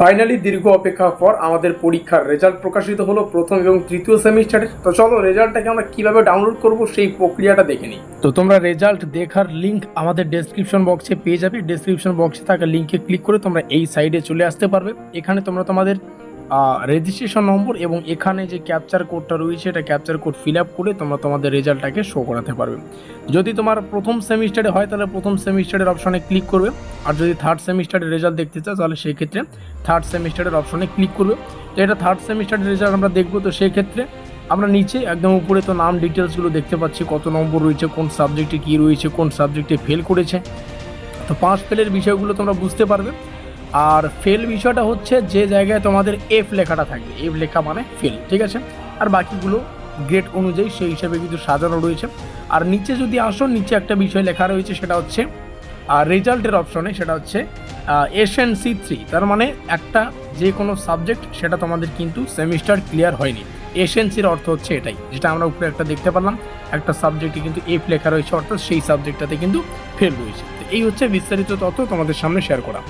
Finally দীর্ঘ অপেক্ষার পর আমাদের পরীক্ষার রেজাল্ট প্রকাশিত হলো প্রথম এবং তৃতীয় সেমিস্টারের তো চলো রেজাল্টটাকে আমরা কীভাবে ডাউনলোড করব সেই প্রক্রিয়াটা দেখে নিই। তো তোমরা রেজাল্ট দেখার লিংক আমাদের ডেসক্রিপশন বক্সে পেয়ে যাবে। ডেসক্রিপশন বক্সে থাকা লিঙ্কে ক্লিক করে তোমরা এই সাইডে চলে আসতে পারবে। এখানে তোমরা তোমাদের রেজিস্ট্রেশন নম্বর এবং এখানে যে ক্যাপচার কোডটা রয়েছে, এটা ক্যাপচার কোড ফিল আপ করে তোমরা তোমাদের রেজাল্টটাকে শো করাতে পারবে। যদি তোমার প্রথম সেমিস্টারে হয়, তাহলে প্রথম সেমিস্টারের অপশনে ক্লিক করবে। আর যদি থার্ড সেমিস্টারের রেজাল্ট দেখতে চাও, তাহলে সেই ক্ষেত্রে থার্ড সেমিস্টারের অপশনে ক্লিক করবে। তো এটা থার্ড সেমিস্টারের রেজাল্ট আমরা দেখব, তো সেই ক্ষেত্রে আমরা নিচে একদম উপরে তো নাম ডিটেলসগুলো দেখতে পাচ্ছি, কত নম্বর রয়েছে, কোন সাবজেক্টে কী রয়েছে, কোন সাবজেক্টে ফেল করেছে। তো পাঁচ ফেলের বিষয়গুলো তোমরা বুঝতে পারবে। আর ফেল বিষয়টা হচ্ছে যে জায়গায় তোমাদের এফ লেখাটা থাকবে। এফ লেখা মানে ফেল ঠিক আছে? আর বাকিগুলো গ্রেড অনুযায়ী সেই হিসাবে কিন্তু সাজানো রয়েছে। আর নিচে যদি আসো, নিচে একটা বিষয় লেখা রয়েছে, সেটা হচ্ছে আর রেজাল্টের অপশনে সেটা হচ্ছে এশিয়ান সি থ্রি তার মানে একটা যে কোনো সাবজেক্ট সেটা তোমাদের কিন্তু সেমিস্টার ক্লিয়ার হয়নি। এশিয়ানসির অর্থ হচ্ছে এটাই, যেটা আমরা উপরে একটা দেখতে পারলাম। একটা সাবজেক্টে কিন্তু এফ লেখা রয়েছে, অর্থাৎ সেই সাবজেক্টটাতে কিন্তু ফেল রয়েছে। এই হচ্ছে বিস্তারিত তথ্য তোমাদের সামনে শেয়ার করা।